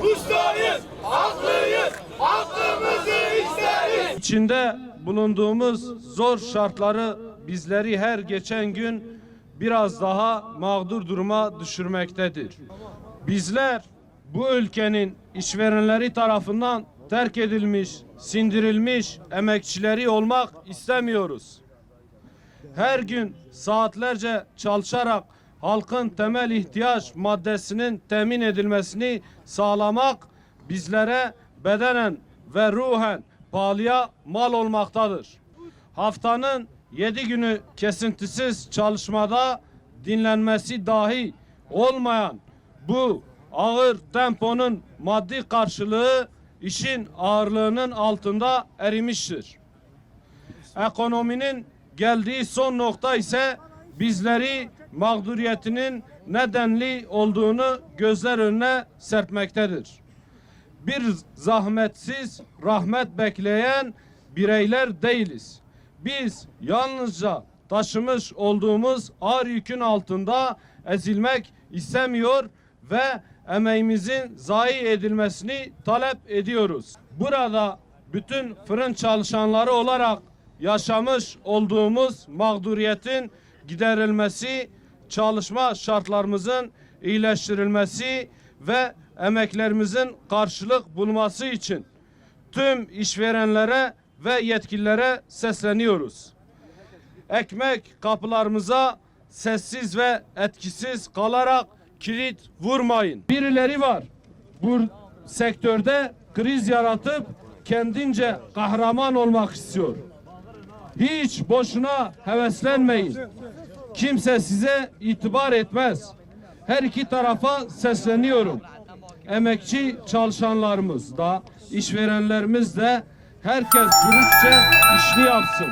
Kuşlarıyız, haklıyız, hakkımızı isteriz. İçinde bulunduğumuz zor şartları bizleri her geçen gün biraz daha mağdur duruma düşürmektedir. Bizler bu ülkenin işverenleri tarafından terk edilmiş, sindirilmiş emekçileri olmak istemiyoruz. Her gün saatlerce çalışarak halkın temel ihtiyaç maddesinin temin edilmesini sağlamak bizlere bedenen ve ruhen pahalıya mal olmaktadır. Haftanın yedi günü kesintisiz çalışmada dinlenmesi dahi olmayan bu ağır temponun maddi karşılığı işin ağırlığının altında erimiştir. Ekonominin geldiği son nokta ise bizleri mağduriyetinin nedenli olduğunu gözler önüne serpmektedir. Bir zahmetsiz rahmet bekleyen bireyler değiliz. Biz yalnızca taşımış olduğumuz ağır yükün altında ezilmek istemiyor ve emeğimizin zayi edilmesini talep ediyoruz. Burada bütün fırın çalışanları olarak yaşamış olduğumuz mağduriyetin giderilmesi, çalışma şartlarımızın iyileştirilmesi ve emeklerimizin karşılık bulması için tüm işverenlere ve yetkililere sesleniyoruz. Ekmek kapılarımıza sessiz ve etkisiz kalarak kilit vurmayın. Birileri var. Bu sektörde kriz yaratıp kendince kahraman olmak istiyor. Hiç boşuna heveslenmeyin. Kimse size itibar etmez. Her iki tarafa sesleniyorum. Emekçi çalışanlarımız da, işverenlerimiz de herkes dürüstçe işini yapsın.